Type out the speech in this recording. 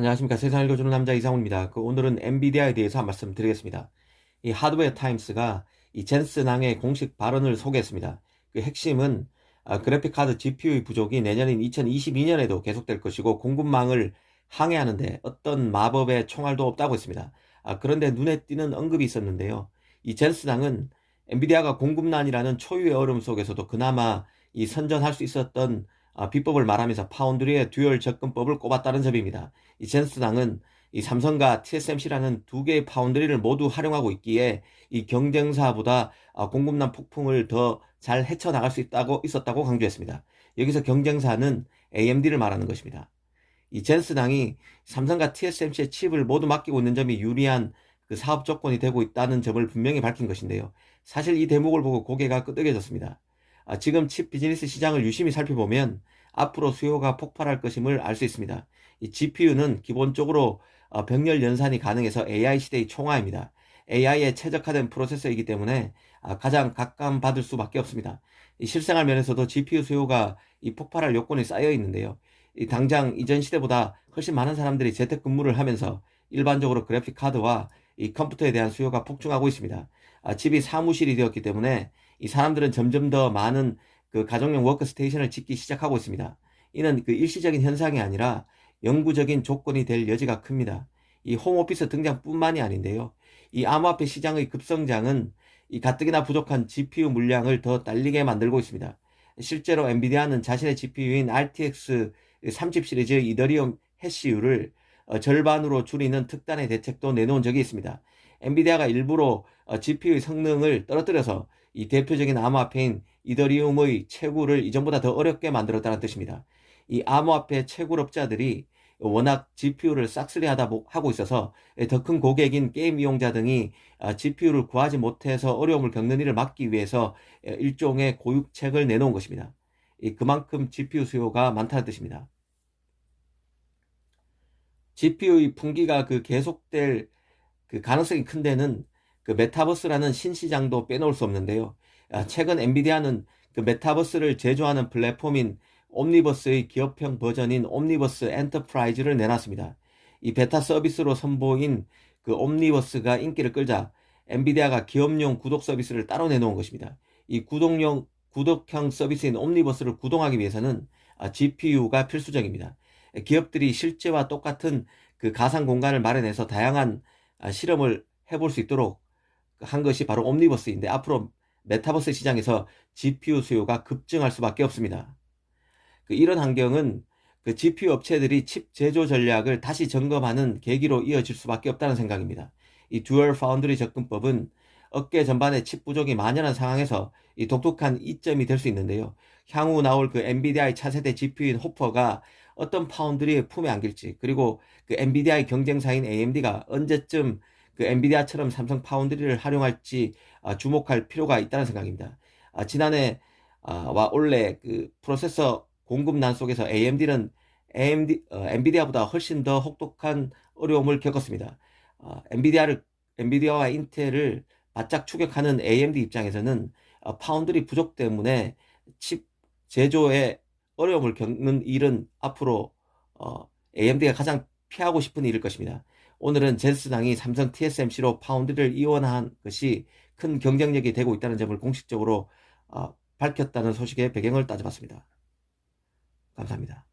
안녕하십니까. 세상을 읽어주는 남자 이상훈입니다. 그 오늘은 엔비디아에 대해서 한 말씀 드리겠습니다. 이 하드웨어 타임스가 이 젠슨 낭의 공식 발언을 소개했습니다. 그 핵심은 아, 그래픽카드 GPU의 부족이 내년인 2022년에도 계속될 것이고 공급망을 항해하는데 어떤 마법의 총알도 없다고 했습니다. 아, 그런데 눈에 띄는 언급이 있었는데요. 이 젠슨 낭은 엔비디아가 공급난이라는 초유의 얼음 속에서도 그나마 이 선전할 수 있었던 아, 비법을 말하면서 파운드리의 듀얼 접근법을 꼽았다는 점입니다. 이 젠스당은 이 삼성과 TSMC라는 두 개의 파운드리를 모두 활용하고 있기에 이 경쟁사보다 아, 공급난 폭풍을 더 잘 헤쳐나갈 수 있다고 있었다고 강조했습니다. 여기서 경쟁사는 AMD를 말하는 것입니다. 이 젠스당이 삼성과 TSMC의 칩을 모두 맡기고 있는 점이 유리한 그 사업 조건이 되고 있다는 점을 분명히 밝힌 것인데요. 사실 이 대목을 보고 고개가 끄덕여졌습니다. 아, 지금 칩 비즈니스 시장을 유심히 살펴보면 앞으로 수요가 폭발할 것임을 알 수 있습니다. 이 GPU는 기본적으로 어, 병렬 연산이 가능해서 AI 시대의 총화입니다. AI에 최적화된 프로세서이기 때문에 아, 가장 각감받을 수밖에 없습니다. 실생활 면에서도 GPU 수요가 이 폭발할 요건이 쌓여 있는데요. 이 당장 이전 시대보다 훨씬 많은 사람들이 재택근무를 하면서 일반적으로 그래픽 카드와 이 컴퓨터에 대한 수요가 폭증하고 있습니다. 아, 집이 사무실이 되었기 때문에 이 사람들은 점점 더 많은 그 가정용 워크스테이션을 짓기 시작하고 있습니다. 이는 그 일시적인 현상이 아니라 영구적인 조건이 될 여지가 큽니다. 이 홈오피스 등장뿐만이 아닌데요. 이 암호화폐 시장의 급성장은 이 가뜩이나 부족한 GPU 물량을 더 딸리게 만들고 있습니다. 실제로 엔비디아는 자신의 GPU인 RTX 30 시리즈의 이더리움 해시율을 어, 절반으로 줄이는 특단의 대책도 내놓은 적이 있습니다. 엔비디아가 일부러 GPU의 성능을 떨어뜨려서 이 대표적인 암호화폐인 이더리움의 채굴을 이전보다 더 어렵게 만들었다는 뜻입니다. 이 암호화폐 채굴업자들이 워낙 GPU를 싹쓸이 하다 하고 있어서 더 큰 고객인 게임 이용자 등이 GPU를 구하지 못해서 어려움을 겪는 일을 막기 위해서 일종의 고육책을 내놓은 것입니다. 그만큼 GPU 수요가 많다는 뜻입니다. GPU의 풍기가 그 계속될 그 가능성이 큰 데는 그 메타버스라는 신시장도 빼놓을 수 없는데요. 아, 최근 엔비디아는 그 메타버스를 제조하는 플랫폼인 옴니버스의 기업형 버전인 옴니버스 엔터프라이즈를 내놨습니다. 이 베타 서비스로 선보인 그 옴니버스가 인기를 끌자 엔비디아가 기업용 구독 서비스를 따로 내놓은 것입니다. 이 구독용 구독형 서비스인 옴니버스를 구동하기 위해서는 GPU가 아, 필수적입니다. 기업들이 실제와 똑같은 그 가상 공간을 마련해서 다양한 아, 실험을 해볼 수 있도록 한 것이 바로 옴니버스인데 앞으로 메타버스 시장에서 GPU 수요가 급증할 수밖에 없습니다. 그 이런 환경은 그 GPU 업체들이 칩 제조 전략을 다시 점검하는 계기로 이어질 수밖에 없다는 생각입니다. 이 듀얼 파운드리 접근법은 업계 전반에 칩 부족이 만연한 상황에서 이 독특한 이점이 될 수 있는데요. 향후 나올 그 엔비디아의 차세대 GPU인 호퍼가 어떤 파운드리의 품에 안길지 그리고 그 엔비디아의 경쟁사인 AMD가 언제쯤 그 엔비디아처럼 삼성 파운드리를 활용할지 아, 주목할 필요가 있다는 생각입니다. 아, 지난해와 아, 올해 그 프로세서 공급 난 속에서 AMD는 AMD, 어, 엔비디아보다 훨씬 더 혹독한 어려움을 겪었습니다. 엔비디아를 엔비디아와 인텔을 바짝 추격하는 AMD 입장에서는 파운드리 부족 때문에 칩 제조에 어려움을 겪는 일은 앞으로 AMD가 가장 피하고 싶은 일일 것입니다. 오늘은 젠스당이 삼성 TSMC로 파운드를 이원한 것이 큰 경쟁력이 되고 있다는 점을 공식적으로 어, 밝혔다는 소식의 배경을 따져봤습니다. 감사합니다.